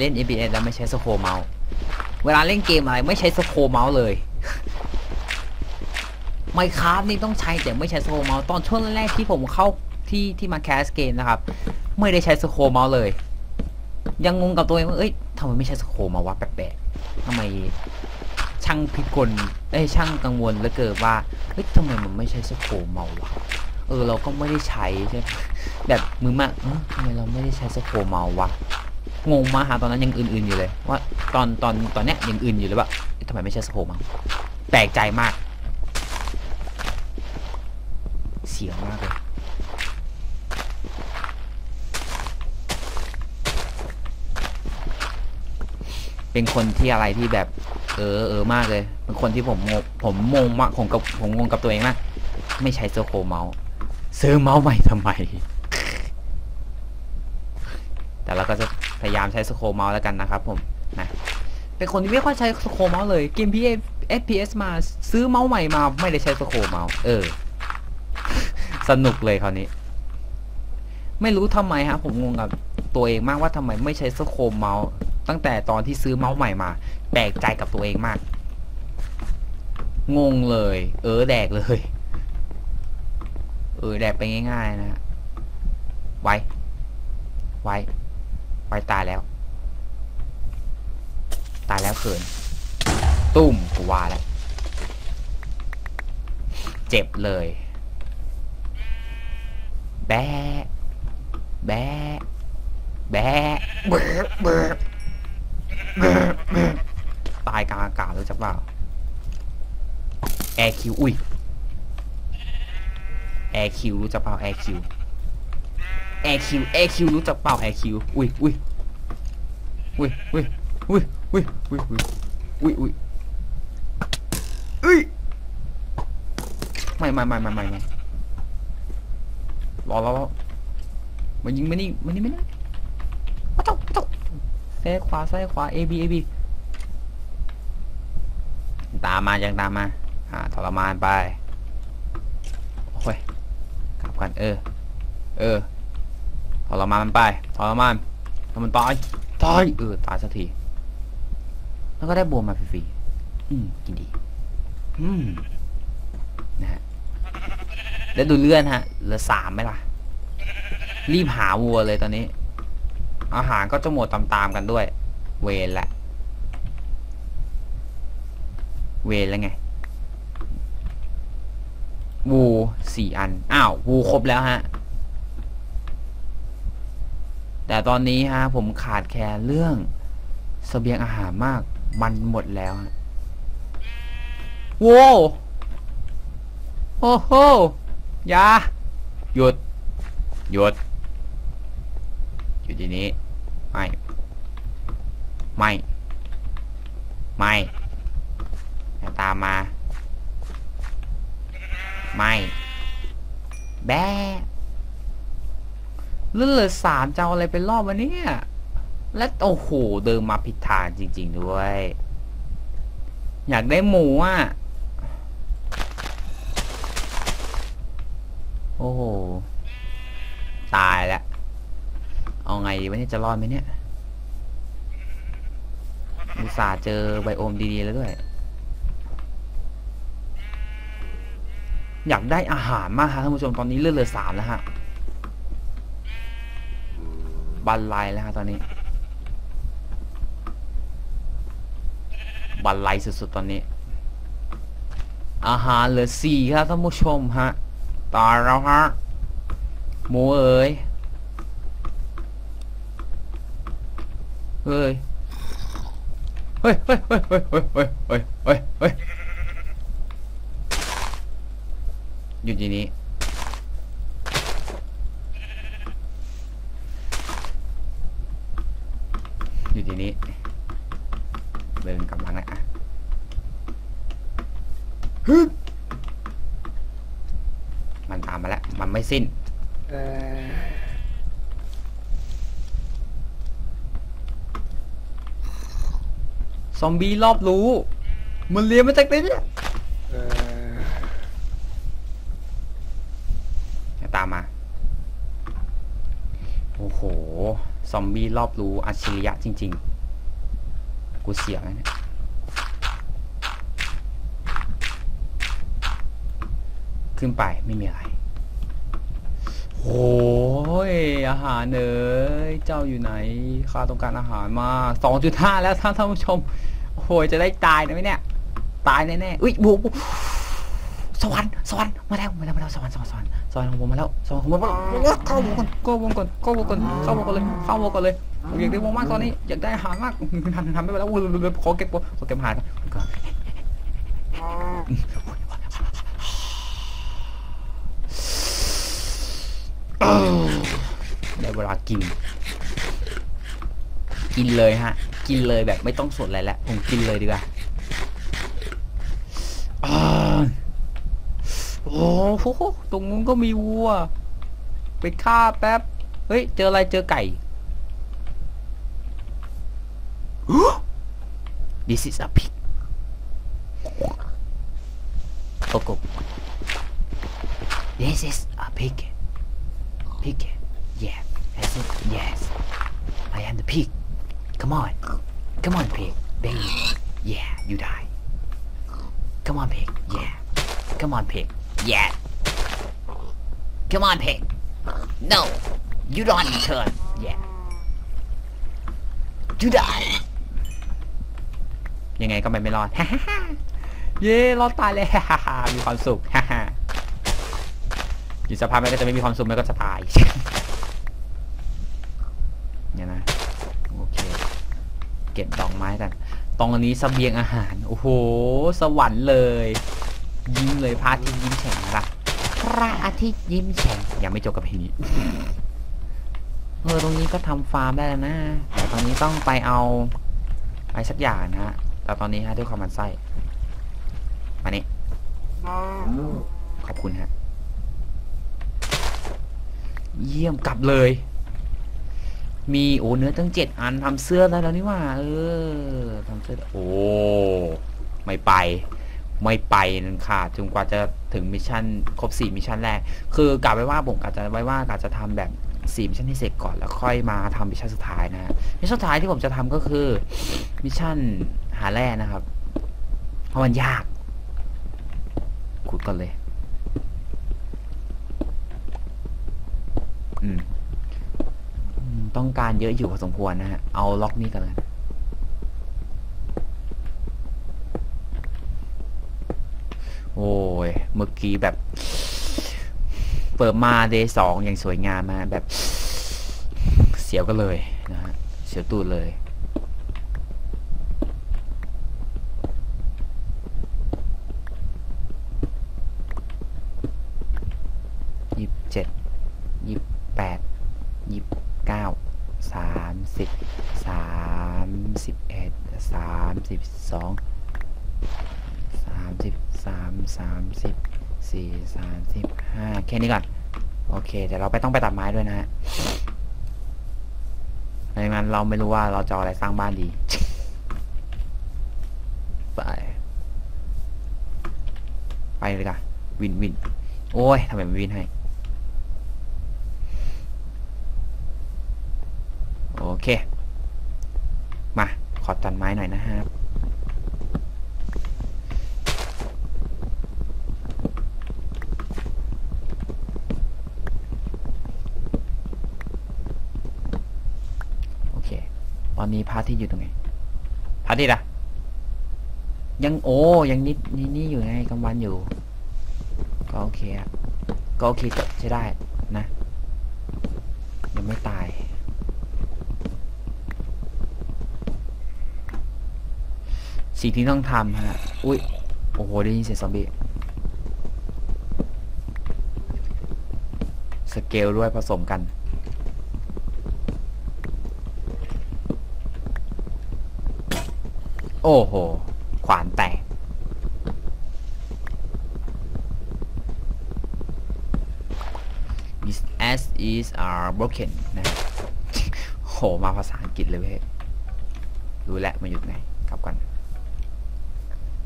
เล่น ABS แล้วไม่ใช้สโคเมาส์เวลาเล่นเกมอะไรไม่ใช้สโคเมาส์เลยไมคราฟนี่ต้องใช้แต่ไม่ใช้สโคเมาส์ตอนช่วงแรกๆที่ผมเข้าที่ที่มาแคสเกมนะครับ ไม่ได้ใช้สโคเมาส์เลย ยังงงกับตัวเองว่าเอ้ยทำไมไม่ใช้สโคเมาส์วะแปลกๆทำไมช่างพิกลเอ้ยช่างกังวลเหลือเกินว่าเฮ้ยทำไมมันไม่ใช้สโคเมาส์วะเออเราก็ไม่ได้ใช้ใช่แบบมือมากเออทำไมเราไม่ได้ใช้สโคเมาส์วะ งงมากฮะตอนนั้นยังอื่นๆอยู่เลย ว่าตอนตอนตอนเนี้ยยังอื่นอยู่เลยว่าทำไมไม่ใช้สโคเมาแปลกใจมาก เสียงมากเลยเป็นคนที่อะไรที่แบบ เออเออมากเลย เป็นคนที่ผมงงผมงงมากผมกับผมงงกับตัวเองมากไม่ใช้โซโคเมาส์ซื้อเมาส์ใหม่ทำไม แต่เราก็จะพยามใช้สโคเมาส์แล้วกันนะครับผมนะเป็นคนที่ไม่ค่อยใช้สโคเมาส์เลยเกม p FPS มาซื้อเมาส์ใหม่มาไม่ได้ใช้สโคเมาส์เออ สนุกเลยคราวนี้ ไม่รู้ทำไมฮะผมงงกับตัวเองมากว่าทำไมไม่ใช้สโคมเมาส์ตั้งแต่ตอนที่ซื้อเมาส์ใหม่มา แปลกใจกับตัวเองมาก งงเลย เออแดกเลย เออแดกไปง่ายๆนะฮะไว้ ไว้ ไว้ตายแล้ว ตายแล้วเขิน ตุ้มกูว่าแล้ว เจ็บเลย แบะแบะแบะเบอเบอเบอเบอตายกลางอากาศรู้จักเปล่าแอร์คิว อุ้ยแอร์คิวรู้จักเปล่าแอร์คิวแอ ร์คิวแอร์คิวรู้จักเปล่าแอคิวอุ้ยอุ้ยอุ้ยอุ้ยอุ้ยอุ้ยอุ้ยอุ้ยอุ้ยอุ้ยอุ้ยไม่ไม่ไม่ไม่ไม่ไม่รอรอรอมันยิงไม่นี่มันนี่ไม่ได้มาต้องมาต้องซ้ายขวาซ้ายขวา A B A B ตามมายังตามมาอ่าทรมานไปโอ้ยกลับกันเออ เออ ทรมานมันไปทรมานทำมันตายตายเออตายสักที แล้วก็ได้บวมมาฟรีๆอืมกินดี อืมนะฮะแล้วดูเลื่อนฮะเหลือสามไหมล่ะ รีบหาวัวเลยตอนนี้ อาหารก็จะหมดตามๆกันด้วย เวรแหละ เวรแล้วไงวูสี่อัน อ้าววูครบแล้วฮะ แต่ตอนนี้ฮะผมขาดแคลนเรื่องเสบียงอาหารมากมันหมดแล้วฮะโว้วโอ้โหอยาหยุด หยุดอยู่ที่นี้ ไม่ ไม่ ไม่อย่าตามมา ไม่ แบ้ เลื่อเรือสามจะเอาอะไรไปรอบวันนี้และโอ้โหเดินมาผิดทางจริง ๆ ด้วย อยากได้หมูอะ โอ้โห ตายแล้ว เอาไงดีวะเนี่ยจะรอดไหมเนี่ยอุตส่าห์เจอไบโอมดีๆแล้วด้วย อยากได้อาหารมากฮะท่านผู้ชมตอนนี้เลือดเหลือสามแล้วฮะ บันไลแล้วฮะตอนนี้ บันไลสุดๆตอนนี้ อาหารเหลือสี่ครับท่านผู้ชมฮะตายแล้วฮะหมูเอ๋ยเฮ้ยเฮ้ยเฮ้ยเฮ้ยเฮ้ยเฮ้ยเฮ้ยเฮ้ยเฮ้ยเฮ้ยอยู่ที่นี้ อยู่ที่ นี้เดินกำลังนะฮึมันตามมาแล้ว มันไม่สิ้นซอมบี้รอบรู้ มันเลี้ยงมาจากไหนเนี่ย เออ อย่าตามบี้รอบรู้อัจฉริยะจริง ๆ กูเสียวนะเนี่ยขึ้นไปไม่มีอะไรโอ้ยอาหารเอ้ยเจ้าอยู่ไหนข้าต้องการอาหารมา2.5แล้วท่านท่านผู้ชมโอ้ยจะได้ตายนะไหมเนี่ย ตายแน่ๆอุ้ยบุก สวรรค์สวรรค์มาแล้วมาแล้วมาแล้วสวรรค์สวรรค์สวรรค์สวรรค์ของผมมาแล้วสวรรค์ของผมมาแล้วเข้าวงก่อนเข้าวงก่อนเข้าวงก่อนเข้าวงก่อนเลยเข้าวงก่อนเลยผมอยากได้วงมากตอนนี้อยากได้อาหารมากทำทำไม่ไปแล้วขอเก็บขอเก็บอาหารก่อนได้เวลากิน กินเลยฮะ กินเลยแบบไม่ต้องสดอะไรแล้วผมกินเลยดีกว่าอ่า โอ้โหตรงนู้นก็มีวัว ไปฆ่าแป๊บ เฮ้ย เจออะไรเจอไก่ This is a pig โอ้โห This is a pig pig yeah that's it yes I am the pig come on come on pig baby yeah you die come on pig yeah come on pig yeah come on pig no you don't return yeah you die ยังไงก็ไม่ไม่รอด เย้รอดตายเลยมีความสุขอยู่สภาพมันก็จะไม่มีความสุขมันก็จะตายเนี่ยนะโอเค เก็บดอกไม้กันตรงนี้เสบียงอาหาร โอ้โห สวรรค์เลย ยิ้มเลยพระอาทิตย์ยิ้มแฉ่งนะครับพระอาทิตย์ยิ้มแฉ่งยังไม่จบกับเพลงนี้เออตรงนี้ก็ทำฟาร์มได้แล้วนะแต่ตอนนี้ต้องไปเอาอะไรสักอย่างนะฮะแต่ตอนนี้ฮะด้วยความมันไส้มานี่ขอบคุณฮะเยี่ยมกลับเลย มีโอ้เนื้อตั้งเจ็ดอันทำเสื้อได้แล้วนี่หว่า เออทำเสื้อได้โอ้ ไม่ไป ไม่ไปนั่นค่ะจนกว่าจะถึงมิชชั่นครบสี่มิชชั่นแรก คือกะไว้ว่าผมกะจะไว้ว่ากะจะทำแบบสี่มิชชั่นให้เสร็จก่อนแล้วค่อยมาทำมิชชั่นสุดท้ายนะฮะมิชชั่นสุดท้ายที่ผมจะทำก็คือมิชชั่นหาแร่นะครับ เพราะมันยากขุดก่อนเลยอืมต้องการเยอะอยู่พอสมควรนะฮะ เอาล็อกนี้กันเลย โอ้ย เมื่อกี้แบบ เปิดมาเดย์สองอย่างสวยงามมาแบบ เสียวก็เลยนะฮะ เสียวตูดเลยยี่สิบเจ็ดยี่สิบแปดยี่สิบเก้า สามสิบ สามสิบเอ็ด สามสิบสอง สามสิบสามสามสิบสี่สามสิบห้าแค่นี้ก่อน โอเค เดี๋ยวเราไปต้องไปตัดไม้ด้วยนะฮะไม่งั้นเราไม่รู้ว่าเราจะออะไรสร้างบ้านดีไปไปเลยค่ะวินวิน โอ้ยทำไมไม่วินให้ โอเค มา ขอตัดไม้หน่อยนะครับ โอเค ตอนนี้พระอาที่อยู่ตรงไหนพระอาที่อะยังโอ้ยังนิดนี่นี่อยู่ไงกลางวันอยู่ ก็โอเคอะก็โอเคก็ใช้ได้นะยังไม่ตายสิ่งที่ต้องทำฮะ อุ้ย โอ้โห ได้ยินเสียงซอมบี้ สเกลด้วยผสมกัน โอ้โห ขวานแตก His as is are broken นะโห มาภาษาอังกฤษเลยเว้ยรู้แล้วมันอยู่ไหน กลับกัน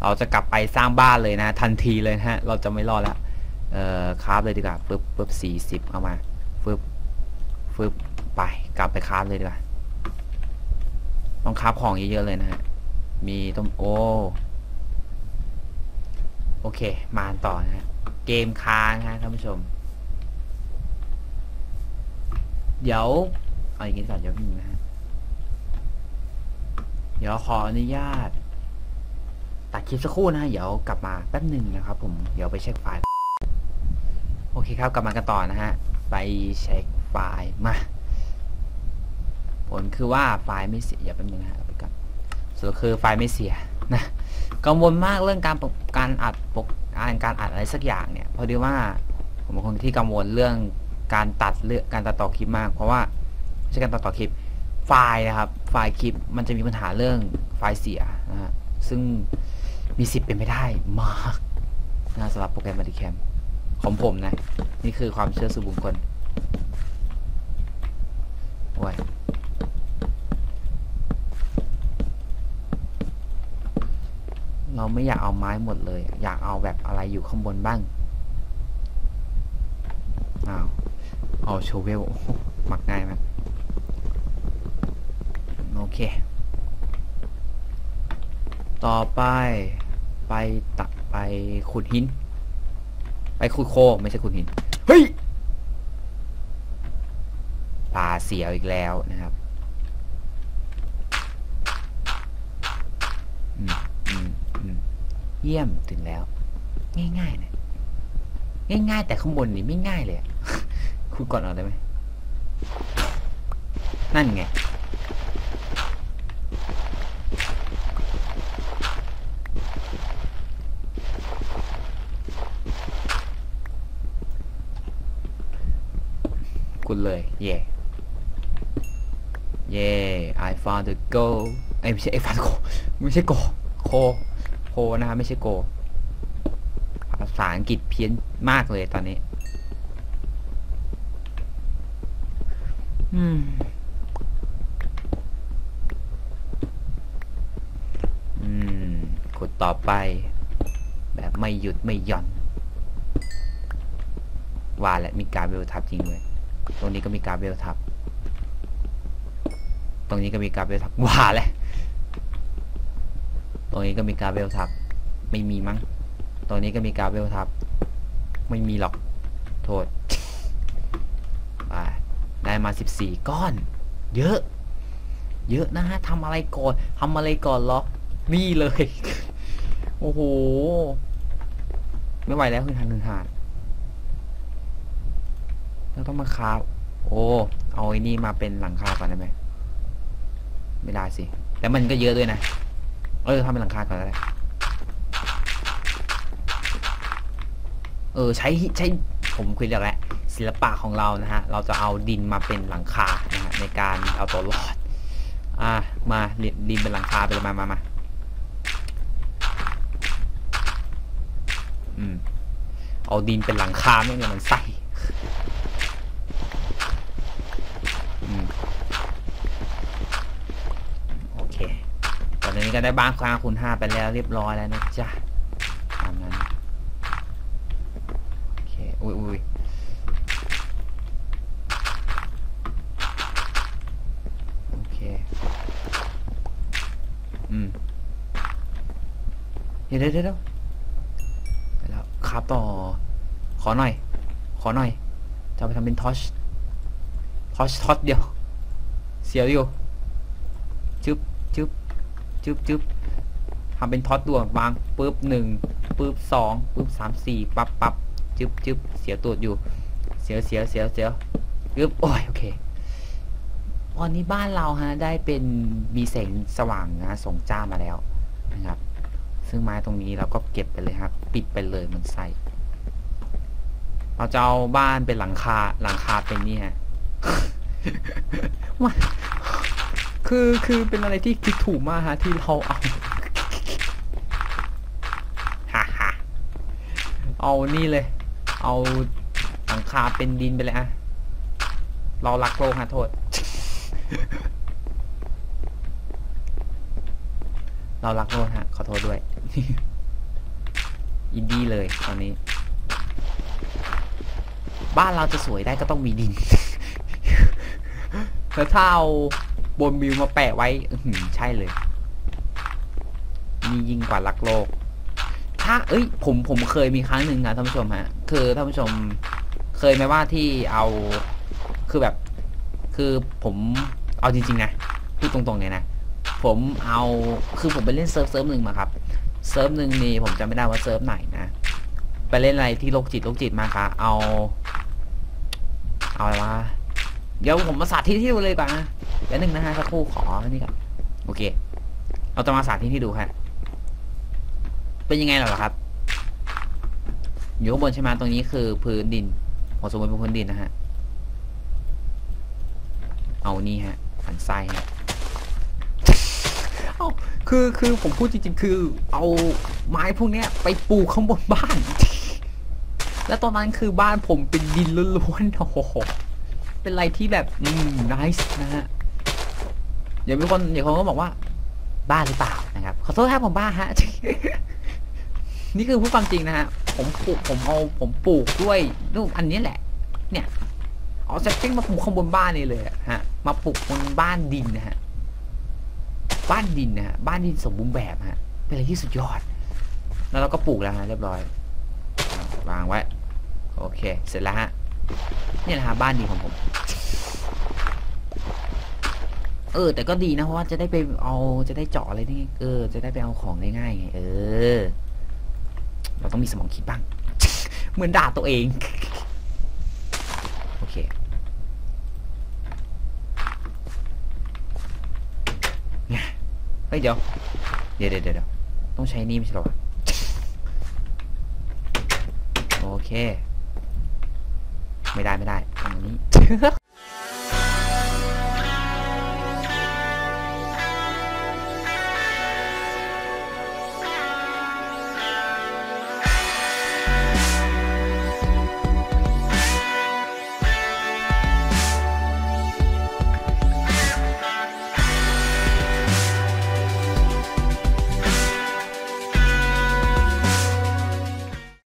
เราจะกลับไปสร้างบ้านเลยนะ ทันทีเลยนะฮะ เราจะไม่รอดล้วเอ่อคราฟเลยดีกว่าปึ๊บปึ๊บสี่สิบเอามาฟึบฟึบไป กลับไปคราฟเลยดีกว่า ต้องคราฟของเยอะๆเลยนะฮะ มีต้มโอ โอเค มาต่อนะฮะเกมค้างฮะท่านผู้ชม เดี๋ยว เอาอย่างนี้ก่อนเดี๋ยวนึงนะฮะ เดี๋ยวขออนุญาต ตัดคลิปสักครู่นะฮะเดี๋ยวกลับมาแป๊บหนึ่งนะครับผม เดี๋ยวไปเช็คไฟล์ โอเคครับ กลับมากันต่อนะฮะ ไปเช็คไฟล์มา ผลคือว่าไฟล์ไม่เสียอย่าแป๊บนึงนะฮะไป สรุปคือไฟล์ไม่เสียนะกังวลมากเรื่องการการอัดปกการการอัดอะไรสักอย่างเนี่ยพอดีว่าผมเป็นคนที่กังวลเรื่องการตัดเรื่องการตัดต่อคลิปมาก เพราะว่าไม่ใช่การตัดต่อคลิปไฟล์นะครับ ไฟล์คลิปมันจะมีปัญหาเรื่องไฟล์เสียนะฮะซึ่งมีสิทธิ์เป็นไปได้มากนะสำหรับโปรแกรม b ั d แคมของผมนะ นี่คือความเชื่อส่วนบุคคลโอ้ย เราไม่อยากเอาไม้หมดเลย อยากเอาแบบอะไรอยู่ข้างบนบ้างอ้าวเอาโชเวลหมักง่ายมากโอเค ต่อไปไปตักไปขุดหิน ไปขุดโคไม่ใช่ขุดหิน เฮ้ย ปลาเสียวอีกแล้วนะครับ อืมอืมอืม เยี่ยมถึงแล้ว ง่ายๆนะง่ายๆ แต่ข้างบนนี่ไม่ง่ายเลยคุณก่อนเอาได้ไหมนั่นไง คุณเลย เย่ เย่ I found the gold เอ้ยไม่ใช่ I found the gold ไม่ใช่โกโค โคนะครับไม่ใช่โก ภาษาอังกฤษเพี้ยนมากเลยตอนนี้ อืมอืมกดต่อไป แบบไม่หยุดไม่หย่อน ว่าแหละมีการเวลทับจริงเลย ตรงนี้ก็มีการเวลทับ ตรงนี้ก็มีการเวลทับว่าแหละ ตรงนี้ก็มีกาเวลทับ ไม่มีมั้ง ตรงนี้ก็มีกาเวลทับ ไม่มีหรอก โทษได้มาสิบสี่ก้อน เยอะ เยอะนะฮะทำอะไรก่อนทำอะไรก่อนหรอ นี่เลย โอ้โห ไม่ไหวแล้วคือทันหนึ่งหาดเราต้องมาคาบโอ้ เอาไอ้นี่มาเป็นหลังคาก่อนได้ไหม ไม่ได้สิ แต่มันก็เยอะด้วยนะ เออทำเป็นหลังคาก่อนก็ได้เออใช้ใช้ผมคุยเรื่องแล้วศิลปะของเรานะฮะ เราจะเอาดินมาเป็นหลังคานะฮะในการเอาตัวรอด อะมาดินเป็นหลังคาไปเลยมามามาอืมเอาดินเป็นหลังคาไม่งั้นมันใส่อืมโอเค ตอนนี้ ก็ได้บ้านค้างคูณห้าไปแล้วเรียบร้อยแล้วนะจ๊ะตามนั้นโอเคอุ้ยอุ้ยโอเคอืมเดี๋ยวเดี๋ยวเดี๋ยวไปแล้วครับต่อ ขอหน่อย ขอหน่อย จะไปทำเป็นทอชทอชทอชเดียว เสียวอยู่ จึ๊บจึ๊บทำเป็นท็อตดวงบางปุ๊บหนึ่งปุ๊บสองปุ๊บสามสี่ปั๊บปั๊บจึ๊บจึ๊บเสียตูดอยู่ เสียเสียเสียเสียวยึบโอ้ยโอเควันนี้บ้านเราฮะได้เป็นมีแสงสว่างนะส่งจ้ามาแล้วนะครับ ซึ่งไม้ตรงนี้เราก็เก็บไปเลยครับ ปิดไปเลยเหมันใส่เราจะเอาบ้านเป็นหลังคาหลังคาเป็นนี่ฮะ คือคือเป็นอะไรที่คิดถูกมากฮะที่เราเอาฮ่าฮ่าเอานี่เลย เอาหลังคาเป็นดินไปเลยอะเรารักโลกฮะโทษ เรารักโลกฮะ ขอโทษด้วย อินดี้เลยตอนนี้ บ้านเราจะสวยได้ก็ต้องมีดิน แล้วถ้าเอา บนวิวมาแปะไว้อืใช่เลยนี่ยิ่งกว่ารักโลก ถ้า เอ้ย ผมผมเคยมีครั้งหนึ่งนะท่านผู้ชมฮะ คือท่านผู้ชมเคยไหมว่าที่เอาคือแบบ คือผมเอาจริง ๆ นะพูดตรงๆเลยนะผมเอาคือผมไปเล่นเซิร์ฟเซิร์ฟหนึ่งมาครับเซิร์ฟหนึ่งนี่ผมจำไม่ได้ว่าเซิร์ฟไหนนะไปเล่นอะไรที่โรคจิตโรคจิตมาคะเอา เอาอะไรวะเดี๋ยวผมมาสาธิตให้ดูเลยก่อนนะ เดี๋ยวหนึ่งนะฮะสักครู่ขอนี่ก่อนโอเค เอาจะมาสาธิตให้ดูฮะเป็นยังไงเหรอครับ อยู่ข้างบนใช่ไหมตรงนี้คือพื้นดินผมสมมติเป็นพื้นดินนะฮะ เอานี่ฮะหันซ้ายฮะเอาคือคือผมพูดจริงๆ คือ เอาไม้พวกเนี้ย ไปปลูกข้างบนบ้าน แล้วตอนนั้นคือบ้านผมเป็นดินล้วนๆโอ้โหเป็นอะไรที่แบบ อืม nice นะฮะ เดี๋ยวมีคนเดี๋ยวคนก็บอกว่า บ้าหรือเปล่านะครับขอโทษครับผมบ้าฮะ นี่คือพูดความจริงนะฮะผมปลูกผมเอาผมปลูกด้วยรูปอันนี้แหละ เนี่ยเอาแซปปิ้งมาปลูกข้างบนบ้านนี่เลยฮะมาปลูกบนบ้านดินนะฮะบ้านดินนะฮะบ้านดินสมบูรณ์แบบฮะเป็นอะไรที่สุดยอด แล้วเราก็ปลูกแล้วฮะเรียบร้อยวางไว้ โอเค เสร็จแล้วฮะนี่แหละฮะบ้านดินของผม เออ แต่ก็ดีนะเพราะว่าจะได้ไปเอาจะได้เจาะอะไรนี่เออ จะได้ไปเอาของได้ง่ายไงเออ เราต้องมีสมองคิดบ้าง เหมือนด่าตัวเอง โอเคเฮ้ยเดี๋ยว เดี๋ยวเดี๋ยวเดี๋ยวต้องใช้นี่ไม่ใช่หรอโอเค ไม่ได้ไม่ได้ตรงนี้